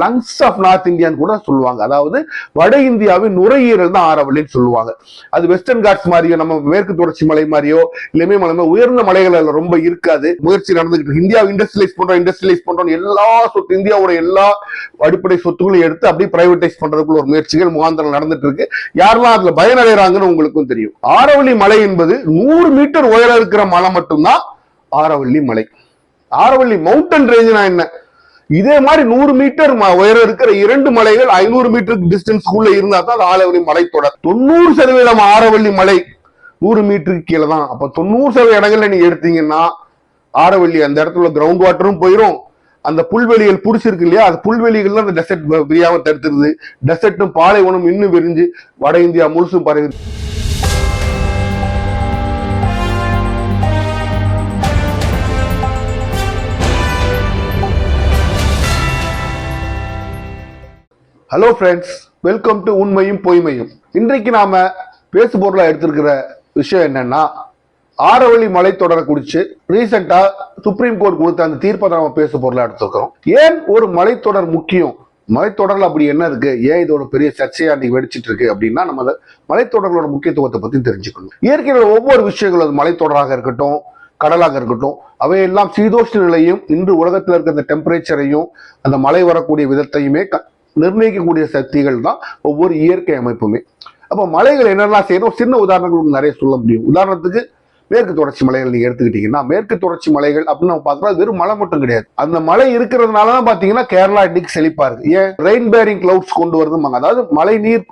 Lungs of north இந்தியான்னு கூட சொல்லுவாங்க. அதாவது வட இந்தியாவின் நுரையீரல் தான் ஆரவல்லின்னு சொல்லுவாங்க. அது வெஸ்டர்ன் காட்ஸ் மாதிரியோ நம்ம மேற்கு தொடர்ச்சி மலை மாதிரியோ இல்லையுமே மலை உயர்ந்த மலைகள் ரொம்ப இருக்காது. முயற்சி நடந்துகிட்டு இந்தியா இண்டஸ்ட்ரியலைஸ் பண்றோம் இண்டஸ்ட்ரியலைஸ் பண்றோம் எல்லா சொத்து இந்தியாவோட எல்லா அடிப்படை சொத்துக்களையும் எடுத்து அப்படியே பிரைவேடைஸ் பண்றதுக்குள்ள ஒரு முயற்சிகள் முகாந்திரம் நடந்துட்டு இருக்கு. யாரெல்லாம் அதுல பயனடைறாங்கன்னு உங்களுக்கும் தெரியும். ஆரவல்லி மலை என்பது நூறு மீட்டர் உயரம் இருக்கிற மலை மட்டும்தான் ஆரவல்லி மலை. ஆரவல்லி மவுண்டன் ரேஞ்சுனா என்ன? இதே மாதிரி நூறு மீட்டர் உயரம் இருக்கிற இரண்டு மலைகள் ஐநூறு மீட்டர் டிஸ்டன்ஸ்க்குள்ள இருந்தா தான் அது மலை மலைத்தொடர் தொண்ணூறு சதவீதம் ஆரவள்ளி மலை நூறு மீட்டருக்கு கீழே தான். அப்ப தொண்ணூறு சதவீத இடங்கள்ல நீங்க எடுத்தீங்கன்னா ஆரவள்ளி அந்த இடத்துல கிரவுண்ட் வாட்டரும் போயிடும் அந்த புல்வெளிகள் புடிச்சிருக்கு இல்லையா? அந்த புல்வெளிகள்ல அந்த டெசர்ட் பிரியாம தடுத்துருது. டெசர்ட்டும் பாலைவனம் இன்னும் விரிஞ்சு வட இந்தியா முழுசும் பரவி ஹலோ ஃப்ரெண்ட்ஸ் வெல்கம் டு உண்மையும் பொய்மையும் இன்றைக்கு நாம பேசு பொருளா எடுத்திருக்கிற விஷயம் என்னன்னா ஆரவள்ளி மலைத்தொடரை குறித்து ரீசெண்டா சுப்ரீம் கோர்ட் கொடுத்த அந்த தீர்ப்பை நாம நம்ம பேசு பொருளா எடுத்திருக்கிறோம். ஏன் ஒரு மலைத்தொடர் முக்கியம்? மலைத்தொடர்ல அப்படி என்ன இருக்கு? ஏன் இதோட பெரிய சர்ச்சையா இன்னைக்கு வெடிச்சிட்டு இருக்கு அப்படின்னா நம்ம அதை மலைத்தொடர்களோட முக்கியத்துவத்தை பத்தி தெரிஞ்சுக்கணும். இயற்கையில் ஒவ்வொரு விஷயங்களும் அது மலைத்தொடராக இருக்கட்டும் கடலாக இருக்கட்டும் அவையெல்லாம் சீதோஷ்ண நிலையும் இன்று உலகத்தில் இருக்கிற அந்த டெம்பரேச்சரையும் அந்த மழை வரக்கூடிய விதத்தையுமே க- நிர்ணயிக்கக்கூடிய சக்திகள் தான் ஒவ்வொரு இயற்கை அமைப்புமே. அப்போ மலைகள் என்னெல்லாம் செய்யணும் சின்ன உதாரணங்கள் உங்களுக்கு நிறைய சொல்ல முடியும். உதாரணத்துக்கு மேற்கு தொடர்ச்சி மலைகள் நீங்கள் எடுத்துக்கிட்டீங்கன்னா மேற்கு தொடர்ச்சி மலைகள் அப்படின்னு நம்ம பார்த்தோம்னா வெறும் மலை மட்டும் கிடையாது. அந்த மலை இருக்கிறதுனால தான் பார்த்தீங்கன்னா கேரளா இன்னைக்கு செழிப்பாக இருக்குது ஏன்? ரெயின் பேரிங் கிளவுட்ஸ் கொண்டு வருதுமாங்க அதாவது மழை நீர்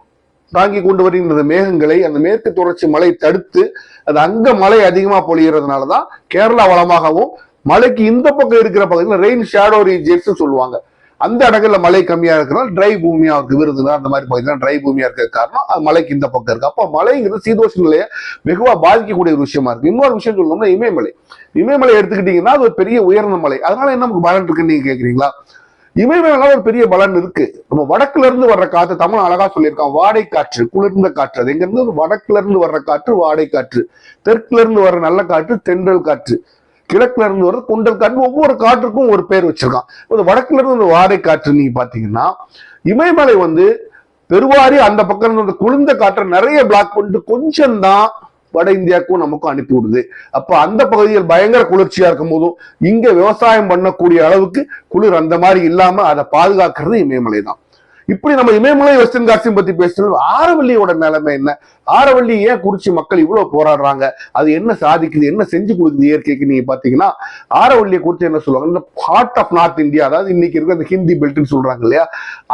தாங்கி கொண்டு வருகின்ற மேகங்களை அந்த மேற்கு தொடர்ச்சி மலை தடுத்து அது அங்க மழை அதிகமாக பொழிகிறதுனால தான் கேரளா வளமாகவும் மலைக்கு இந்த பக்கம் இருக்கிற பகுதியில் ரெயின் ஷேடோ ரீஜியன்ஸ் சொல்லுவாங்க. அந்த இடங்கள்ல மழை கம்மியா இருக்கிறனால ட்ரை பூமியா இருக்கு விருதுனா அந்த மாதிரி பகுதியில் ட்ரை பூமியா இருக்க காரணம் அது மலைக்கு இந்த பக்கம் இருக்கு. அப்போ மலைங்கிறது சீதோஷ நிலையை வெகுவா பாதிக்கக்கூடிய ஒரு விஷயமா இருக்கு. இன்னொரு விஷயம் சொல்லணும்னா இமயமலை. இமயமலை எடுத்துக்கிட்டீங்கன்னா அது ஒரு பெரிய உயர்ந்த மலை. அதனால என்ன நமக்கு பலன் இருக்குன்னு நீங்க கேக்குறீங்களா? இமயமலைனால ஒரு பெரிய பலன் இருக்கு. நம்ம வடக்குல இருந்து வர்ற காற்று தமிழ் அழகா சொல்லியிருக்கான். வாடை காற்று குளிர்ந்த காற்று. அது எங்க இருந்து? வடக்குல இருந்து வர்ற காற்று வாடை காற்று. தெற்குல இருந்து வர்ற நல்ல காற்று தென்றல் காற்று. கிழக்குல இருந்து வர்ற குண்டல் காற்று ஒவ்வொரு காற்றுக்கும் ஒரு பேர் வச்சிருக்கான். வடக்குல இருந்து இந்த வாடை காற்று நீங்க பாத்தீங்கன்னா இமயமலை வந்து பெருவாரி அந்த பக்கம் இருந்து குளிர்ந்த காற்றை நிறைய பிளாக் பண்ணிட்டு கொஞ்சம் தான் வட இந்தியாவுக்கும் நமக்கும் அனுப்பி விடுது. அப்ப அந்த பகுதியில் பயங்கர குளிர்ச்சியா இருக்கும் போதும் இங்க விவசாயம் பண்ணக்கூடிய அளவுக்கு குளிர் அந்த மாதிரி இல்லாம அதை பாதுகாக்கிறது இமயமலை தான் இப்படி நம்ம இமயமலை வெஸ்டர்ன் காட்சியும் பத்தி பேசுறது ஆரவல்லியோட நிலைமை என்ன? ஆரவல்லி ஏன் குறிச்சி மக்கள் இவ்வளவு போராடுறாங்க? அது என்ன சாதிக்குது? என்ன செஞ்சு கொடுக்குது இயற்கைக்கு நீங்க பாத்தீங்கன்னா? ஆரவல்லியை குறித்து என்ன சொல்லுவாங்க? இந்த ஹார்ட் ஆஃப் நார்த் இந்தியா அதாவது இன்னைக்கு இருக்கிற அந்த ஹிந்தி பெல்ட்னு சொல்றாங்க இல்லையா?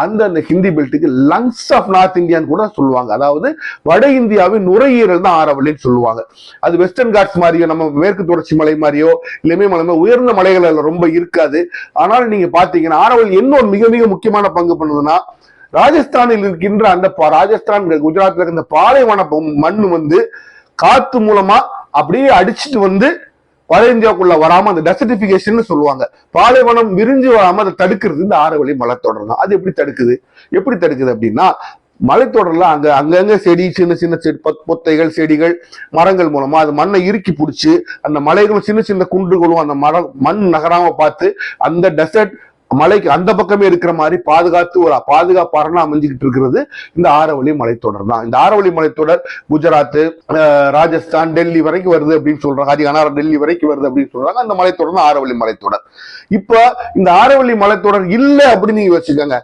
அந்த அந்த ஹிந்தி பெல்ட்டுக்கு லங்ஸ் ஆஃப் நார்த் இந்தியான்னு கூட சொல்லுவாங்க. அதாவது வட இந்தியாவின் நுரையீரல் தான் ஆரவல்லின்னு சொல்லுவாங்க. அது வெஸ்டர்ன் காட்ஸ் மாதிரியோ நம்ம மேற்கு தொடர்ச்சி மலை மாதிரியோ இல்லையுமே மலை உயர்ந்த மலைகள் ரொம்ப இருக்காது. ஆனாலும் நீங்க பாத்தீங்கன்னா ஆரவல்லி என்ன ஒரு மிக மிக முக்கியமான பங்கு பண்ணுதுன்னா ராஜஸ்தானில் இருக்கின்ற அந்த ராஜஸ்தான் குஜராத்ல இருக்க இந்த பாலைவன மண் வந்து காத்து மூலமா அப்படியே அடிச்சிட்டு வந்து வட இந்தியாவுக்குள்ள வராம அந்த டெசர்டிபிகேஷன் சொல்லுவாங்க. பாலைவனம் விரிஞ்சு வராம அதை தடுக்கிறது இந்த ஆரவழி மலைத்தொடர் தான். அது எப்படி தடுக்குது? எப்படி தடுக்குது அப்படின்னா மலைத்தொடர்ல அங்க அங்கங்க செடி சின்ன சின்ன செடி பொத்தைகள் செடிகள் மரங்கள் மூலமா அது மண்ணை இறுக்கி பிடிச்சி அந்த மலைகளும் சின்ன சின்ன குன்றுகளும் அந்த மரம் மண் நகராம பார்த்து அந்த டெசர்ட் மலைக்கு அந்த பக்கமே இருக்கிற மாதிரி பாதுகாத்து ஒரு பாதுகாப்பு அமைஞ்சுக்கிட்டு இருக்கிறது இந்த ஆரவழி மலைத்தொடர் தான். இந்த ஆரவழி மலைத்தொடர் குஜராத் ராஜஸ்தான் டெல்லி வரைக்கும் வருது அப்படின்னு சொல்றாங்க. ஹரியானா டெல்லி வரைக்கும் வருது அப்படின்னு சொல்றாங்க. அந்த மலைத்தொடர் தான் ஆரவழி மலைத்தொடர் இப்ப இந்த ஆரவழி மலைத்தொடர் இல்லை அப்படின்னு நீங்க வச்சுக்கோங்க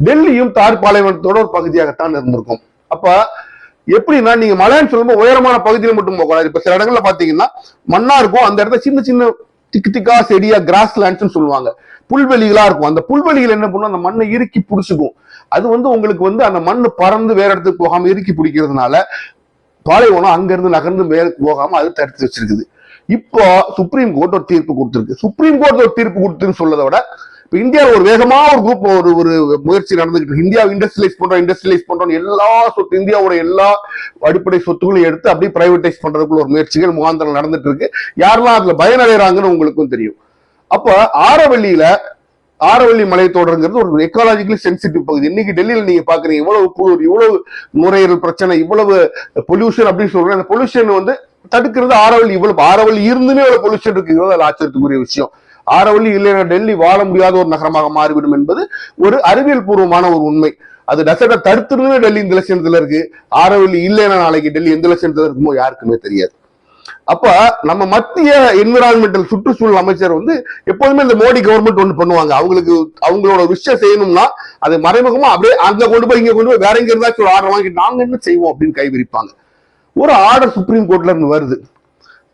டெல்லியும் தார் பாலைவனத்தோட ஒரு பகுதியாகத்தான் இருந்திருக்கும். அப்ப எப்படின்னா நீங்க மலைன்னு சொல்லும்போது உயரமான பகுதியில மட்டும் போகக்கூடாது இப்ப சில இடங்கள்ல பாத்தீங்கன்னா மண்ணா இருக்கும். அந்த இடத்துல சின்ன சின்ன திக்கு திக்கா செடியா கிராஸ் லேண்ட்ஸ்னு சொல்லுவாங்க. புல்வெளிகளா இருக்கும். அந்த புல்வெளிகள் என்ன பண்ணும்? அந்த மண்ணை இறுக்கி பிடிச்சிக்கும். அது வந்து உங்களுக்கு வந்து அந்த மண் பறந்து வேற இடத்துக்கு போகாம இறுக்கி பிடிக்கிறதுனால பாலைவனம் அங்கிருந்து நகர்ந்து மேலுக்கு போகாம அது தடுத்து வச்சிருக்குது. இப்போ சுப்ரீம் கோர்ட் ஒரு தீர்ப்பு கொடுத்துருக்கு. சுப்ரீம் கோர்ட் ஒரு தீர்ப்பு கொடுத்துன்னு சொல்லதை விட இப்ப இந்தியாவில் ஒரு வேகமா ஒரு குரூப் ஒரு ஒரு முயற்சி நடந்துகிட்டு இந்தியாவை இண்டஸ்ட்ரியலைஸ் பண்றோம் இண்டஸ்ட்ரியலைஸ் பண்றோம் எல்லா சொத்து இந்தியாவோட எல்லா அடிப்படை சொத்துக்களையும் எடுத்து அப்படியே பிரைவேட்டைஸ் பண்றதுக்குள்ள ஒரு முயற்சிகள் முகாந்திரம் நடந்துட்டு இருக்கு. யாரெல்லாம் அதுல பயனடைறாங்கன்னு உங்களுக்கும் தெரியும். அப்ப ஆரவல்லியில ஆரவல்லி மலைத்தொடருங்கிறது ஒரு எக்காலஜிக்கலி சென்சிட்டிவ் பகுதி. இன்னைக்கு டெல்லியில நீங்க பாக்குறீங்க இவ்வளவு குளிர் இவ்வளவு நுரையீரல் பிரச்சனை இவ்வளவு பொல்யூஷன் அப்படின்னு சொல்றேன். அந்த பொல்யூஷன் வந்து தடுக்கிறது ஆரவல்லி இவ்வளவு ஆரவல்லி இருந்துமே இவ்வளவு பொல்யூஷன் இருக்குங்கிறது அது ஆச்சரியத்துக்குரிய விஷயம். ஆரவள்ளி இல்லைன்னா டெல்லி வாழ முடியாத ஒரு நகரமாக மாறிவிடும் என்பது ஒரு அறிவியல் பூர்வமான ஒரு உண்மை. அது டெசர்ட்டை தடுத்துருந்தே டெல்லி இந்த லட்சணத்துல இருக்கு. ஆரவள்ளி இல்லைன்னா நாளைக்கு டெல்லி எந்த லட்சணத்துல இருக்குமோ யாருக்குமே தெரியாது. அப்ப நம்ம மத்திய என்விரான்மெண்டல் சுற்றுச்சூழல் அமைச்சர் வந்து எப்போதுமே இந்த மோடி கவர்மெண்ட் ஒண்ணு பண்ணுவாங்க. அவங்களுக்கு அவங்களோட விஷயம் செய்யணும்னா அது மறைமுகமா அப்படியே அங்க கொண்டு போய் இங்க கொண்டு போய் வேற எங்க இருந்தாச்சும் ஒரு ஆர்டர் வாங்கி நாங்க என்ன செய்வோம் அப்படின்னு கைவிரிப்பாங்க ஒரு ஆர்டர் சுப்ரீம் கோர்ட்ல இருந்து வருது.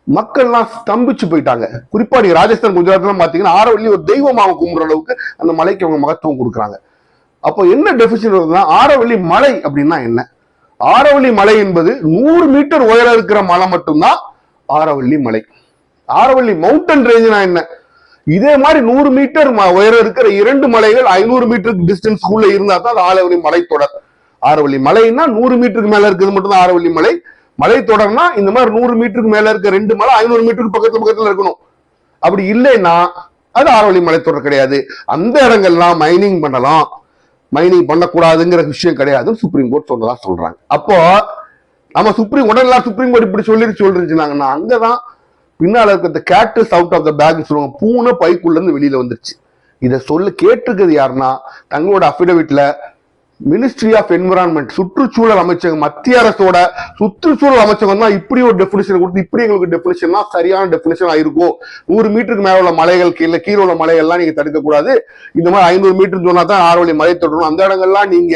மக்கள்லாம் ஸ்தம்பிச்சு போயிட்டாங்க. குறிப்பா நீங்க ராஜஸ்தான் குஜராத்லாம் பாத்தீங்கன்னா ஆரவல்லி ஒரு தெய்வமாக கும்பிடுற அளவுக்கு அந்த மலைக்கு அவங்க மகத்துவம் கொடுக்குறாங்க. அப்போ என்ன டெபிஷன் வருதுன்னா ஆரவல்லி மலை அப்படின்னா என்ன? ஆரவள்ளி மலை என்பது நூறு மீட்டர் உயரம் இருக்கிற மலை மட்டும்தான் ஆரவள்ளி மலை. ஆரவள்ளி மவுண்டன் ரேஞ்சுனா என்ன? இதே மாதிரி நூறு மீட்டர் உயரம் இருக்கிற இரண்டு மலைகள் ஐநூறு மீட்டர் டிஸ்டன்ஸ்க்குள்ள இருந்தா தான் அது ஆரவள்ளி மலைத்தொடர். ஆரவள்ளி மலைன்னா நூறு மீட்டருக்கு மேல இருக்கிறது மட்டும்தான் ஆரவள்ளி மலை. மலைத்தொடர்னா இந்த மாதிரி நூறு மீட்டருக்கு மேல இருக்க ரெண்டு மலை ஐநூறு மீட்டருக்கு பக்கத்துல பக்கத்துல இருக்கணும். அப்படி இல்லைன்னா அது ஆரவள்ளி தொடர் கிடையாது. அந்த இடங்கள்லாம் மைனிங் பண்ணலாம். மைனிங் பண்ணக்கூடாதுங்கிற விஷயம் கிடையாதுன்னு சுப்ரீம் கோர்ட் சொன்னதா சொல்றாங்க. அப்போ நம்ம சுப்ரீம் உடனெல்லாம் சுப்ரீம் கோர்ட் இப்படி சொல்லி சொல்லிருச்சுனாங்கன்னா அங்கதான் பின்னால இருக்க இந்த cat's out of the bag சொல்லுவாங்க. பூனை பைக்குள்ள இருந்து வெளியில வந்துருச்சு. இதை சொல்ல கேட்டிருக்கிறது யாருன்னா தங்களோட அஃபிடவிட்ல மினிஸ்ட்ரி ஆஃப் என்விரான்மெண்ட் சுற்றுச்சூழல் அமைச்சகம் மத்திய அரசோட சுற்றுச்சூழல் அமைச்சகம் தான் இப்படி ஒரு டெபினிஷன் கொடுத்து இப்படி எங்களுக்கு டெபினிஷன் தான் சரியான டெபினிஷன் ஆயிருக்கும் நூறு மீட்டருக்கு மேல உள்ள மலைகள் கீழே கீழே உள்ள மலைகள்லாம் நீங்க தடுக்க கூடாது இந்த மாதிரி ஐநூறு மீட்டர் சொன்னா தான் ஆரோலி மலை தொடரும். அந்த இடங்கள்லாம் நீங்க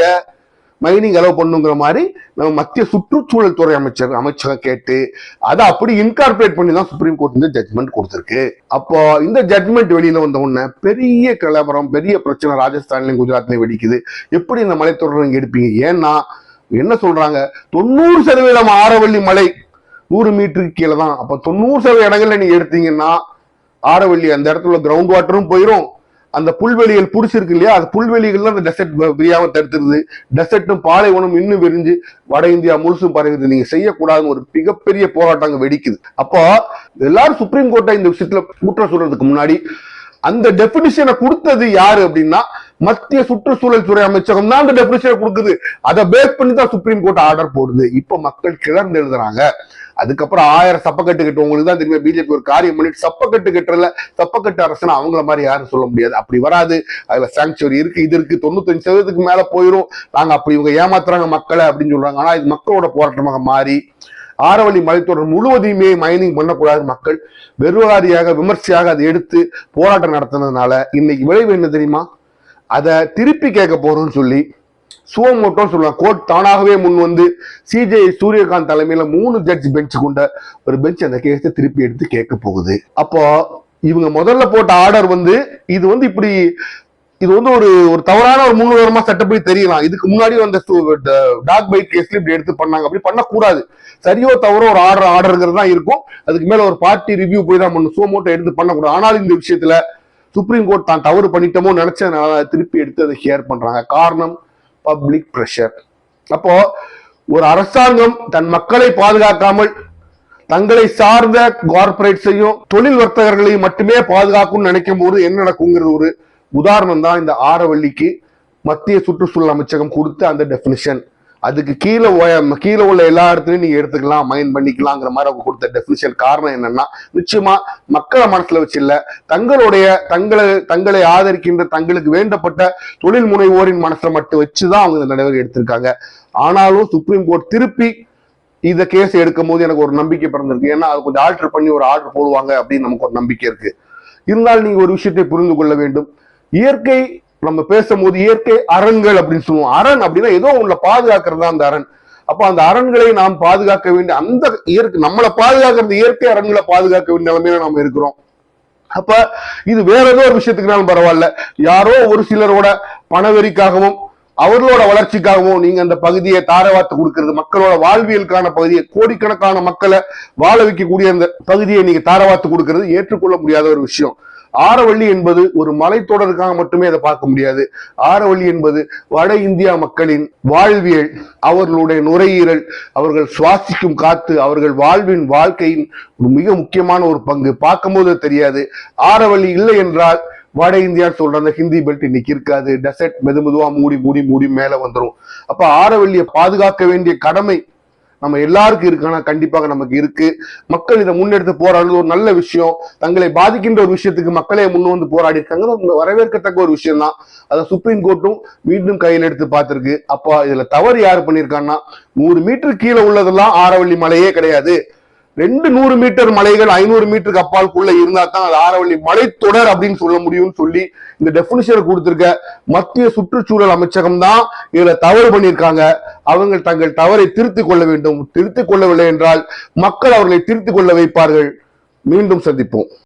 மைனிங் அலோவ் பண்ணுங்கிற மாதிரி நம்ம மத்திய சுற்றுச்சூழல் துறை அமைச்சர் அமைச்சகம் கேட்டு அதை அப்படி இன்கார்பரேட் பண்ணி தான் சுப்ரீம் கோர்ட் இந்த ஜட்மெண்ட் கொடுத்துருக்கு. அப்போ இந்த ஜட்மெண்ட் வெளியில வந்த உடனே பெரிய கலவரம் பெரிய பிரச்சனை ராஜஸ்தான்லயும் குஜராத்லயும் வெடிக்குது. எப்படி இந்த மலைத்தொடர் இங்கே எடுப்பீங்க? ஏன்னா என்ன சொல்றாங்க? தொண்ணூறு சதவீதம் ஆரவள்ளி மலை நூறு மீட்டருக்கு கீழே தான் அப்ப தொண்ணூறு சதவீத இடங்கள்ல நீங்க எடுத்தீங்கன்னா ஆரவள்ளி அந்த இடத்துல கிரவுண்ட் வாட்டரும் போயிடும் அந்த புல்வெளிகள் புடிச்சிருக்கு இல்லையா? அது புல்வெளிகள்ல அந்த டெசர்ட் விரியாம தடுத்துருது. டெசர்ட்டும் பாலைவனம் இன்னும் விரிஞ்சு வட இந்தியா முழுசும் பரவுது நீங்க செய்யக்கூடாதுன்னு ஒரு மிகப்பெரிய போராட்டம் அங்க வெடிக்குது. அப்போ எல்லாரும் சுப்ரீம் கோர்ட்டை இந்த விஷயத்துல குற்றம் சொல்றதுக்கு முன்னாடி அந்த டெபினிஷனை கொடுத்தது யாரு அப்படின்னா மத்திய சுற்றுச்சூழல் துறை அமைச்சகம் தான் அந்த டெபினிஷனை கொடுக்குது. அதை பேஸ் பண்ணி தான் சுப்ரீம் கோர்ட் ஆர்டர் போடுது. இப்ப மக்கள் கிளர்ந்து எழுதுறாங்க. அதுக்கப்புறம் ஆயிரம் சப்பக்கட்டு கட்டு உங்களுக்கு தான் தெரியுமா பிஜேபி ஒரு காரியம் பண்ணிட்டு சப்பக்கட்டு கட்டுறல சப்பக்கட்டு அரசுன்னு அவங்கள மாதிரி யாரும் சொல்ல முடியாது. அப்படி வராது. அதுல சாங்சுவரி இருக்கு இது இருக்கு. தொண்ணூத்தஞ்சு சதவீதத்துக்கு மேல போயிடும் நாங்க அப்படி இவங்க ஏமாத்துறாங்க மக்களை அப்படின்னு சொல்றாங்க. ஆனா இது மக்களோட போராட்டமாக மாறி ஆரவழி மலைத்தொடர் முழுவதையுமே மைனிங் பண்ணக்கூடாது மக்கள். வெறுவாரியாக விமர்சையாக அதை எடுத்து போராட்டம் நடத்தினதுனால இன்னைக்கு விளைவு என்ன தெரியுமா? அதை திருப்பி கேட்க போறோம்னு சொல்லி சுவமோட்டோன்னு சொல்லுவாங்க கோர்ட் தானாகவே முன் வந்து சிஜே சூரியகாந்த் தலைமையில மூணு ஜட்ஜ் பெஞ்ச் கொண்ட ஒரு பெஞ்ச் அந்த கேஸை திருப்பி எடுத்து கேட்க போகுது. அப்போ இவங்க முதல்ல போட்ட ஆர்டர் வந்து இது வந்து இப்படி இது வந்து ஒரு ஒரு தவறான ஒரு முன்னுதாரணமா சட்டப்படி தெரியலாம். இதுக்கு முன்னாடி வந்த டாக் பைட் கேஸ்ல இப்படி எடுத்து பண்ணாங்க. அப்படி பண்ணக்கூடாது. சரியோ தவறோ ஒரு ஆர்டர் ஆர்டருங்கிறது தான் இருக்கும். அதுக்கு மேல ஒரு பார்ட்டி ரிவ்யூ போய் தான் பண்ணும் சுவமோட்டோ எடுத்து பண்ணக்கூடாது. ஆனால் இந்த விஷயத்துல சுப்ரீம் கோர்ட் தான் தவறு பண்ணிட்டோமோ நினைச்சதுனால திருப்பி எடுத்து அதை ஷேர் பண்றாங்க. காரணம் பப்ளிக் ப்ரெஷர் அப்போ ஒரு அரசாங்கம் தன் மக்களை பாதுகாக்காமல் தங்களை சார்ந்த கார்பரேட்ஸையும் தொழில் வர்த்தகர்களையும் மட்டுமே பாதுகாக்கும்னு நினைக்கும் போது என்ன நடக்குங்கிறது ஒரு உதாரணம் தான் இந்த ஆரவள்ளிக்கு மத்திய சுற்றுச்சூழல் அமைச்சகம் கொடுத்த அந்த டெபினிஷன் அதுக்கு கீழே கீழே உள்ள எல்லா இடத்துலையும் நீங்க எடுத்துக்கலாம் மைண்ட் பண்ணிக்கலாங்கிற மாதிரி அவங்க கொடுத்த டெஃபினிஷன் காரணம் என்னன்னா நிச்சயமா மக்களை மனசுல வச்சு இல்ல தங்களுடைய தங்களை தங்களை ஆதரிக்கின்ற தங்களுக்கு வேண்டப்பட்ட தொழில் முனைவோரின் மனசுல மட்டும் வச்சுதான் அவங்க இந்த நடவடிக்கை எடுத்திருக்காங்க. ஆனாலும் சுப்ரீம் கோர்ட் திருப்பி இந்த கேஸ் எடுக்கும் போது எனக்கு ஒரு நம்பிக்கை பிறந்திருக்கு. ஏன்னா அது கொஞ்சம் ஆல்டர் பண்ணி ஒரு ஆர்டர் போடுவாங்க அப்படின்னு நமக்கு ஒரு நம்பிக்கை இருக்கு. இருந்தாலும் நீங்க ஒரு விஷயத்தை புரிந்து கொள்ள வேண்டும். இயற்கை நம்ம பேசும்போது இயற்கை அரண்கள் அப்படின்னு சொல்லுவோம். அரண் அப்படின்னா ஏதோ உங்களை பாதுகாக்கிறதா அந்த அரண். அப்ப அந்த அரண்களை நாம் பாதுகாக்க வேண்டிய அந்த இயற்கை நம்மளை பாதுகாக்கிறது இயற்கை அரண்களை பாதுகாக்க வேண்டிய நிலைமையில நாம இருக்கிறோம். அப்ப இது வேற ஏதோ ஒரு விஷயத்துக்குனாலும் பரவாயில்ல. யாரோ ஒரு சிலரோட பணவெறிக்காகவும் அவர்களோட வளர்ச்சிக்காகவும் நீங்க அந்த பகுதியை தாரவாத்து கொடுக்கிறது மக்களோட வாழ்வியலுக்கான பகுதியை கோடிக்கணக்கான மக்களை வாழ வைக்கக்கூடிய அந்த பகுதியை நீங்க தாரவாத்து கொடுக்கறது ஏற்றுக்கொள்ள முடியாத ஒரு விஷயம். ஆரவள்ளி என்பது ஒரு மலைத்தொடருக்காக மட்டுமே அதை பார்க்க முடியாது. ஆரவள்ளி என்பது வட இந்தியா மக்களின் வாழ்வியல் அவர்களுடைய நுரையீரல் அவர்கள் சுவாசிக்கும் காத்து அவர்கள் வாழ்வின் வாழ்க்கையின் ஒரு மிக முக்கியமான ஒரு பங்கு. பார்க்கும்போது தெரியாது. ஆரவள்ளி இல்லை என்றால் வட இந்தியான்னு சொல்ற அந்த ஹிந்தி பெல்ட் இன்னைக்கு இருக்காது. டெசர்ட் மெது மெதுவா மூடி மூடி மூடி மேல வந்துரும். அப்ப ஆரவள்ளியை பாதுகாக்க வேண்டிய கடமை நம்ம எல்லாருக்கும் இருக்கானா? கண்டிப்பாக நமக்கு இருக்கு. மக்கள் இதை முன்னெடுத்து போராடுறது ஒரு நல்ல விஷயம். தங்களை பாதிக்கின்ற ஒரு விஷயத்துக்கு மக்களே முன் வந்து போராடி இருக்காங்க வரவேற்கத்தக்க ஒரு விஷயம் தான் அதை சுப்ரீம் கோர்ட்டும் மீண்டும் கையில் எடுத்து பார்த்திருக்கு. அப்போ இதுல தவறு யார் பண்ணியிருக்காங்கன்னா நூறு மீட்டர் கீழே உள்ளதெல்லாம் ஆரவள்ளி மலையே கிடையாது. ரெண்டு நூறு மீட்டர் மலைகள் ஐநூறு மீட்டருக்கு அப்பாலுக்குள்ள இருந்தா தான் அது ஆரவள்ளி மலைத்தொடர் அப்படின்னு சொல்ல முடியும்னு சொல்லி இந்த டெபினிஷனை கொடுத்திருக்க மத்திய சுற்றுச்சூழல் அமைச்சகம் தான் இதுல தவறு பண்ணியிருக்காங்க. அவங்க தங்கள் தவறை திருத்திக் கொள்ள வேண்டும். திருத்திக் கொள்ளவில்லை என்றால் மக்கள் அவர்களை திருத்திக் கொள்ள வைப்பார்கள். மீண்டும் சந்திப்போம்.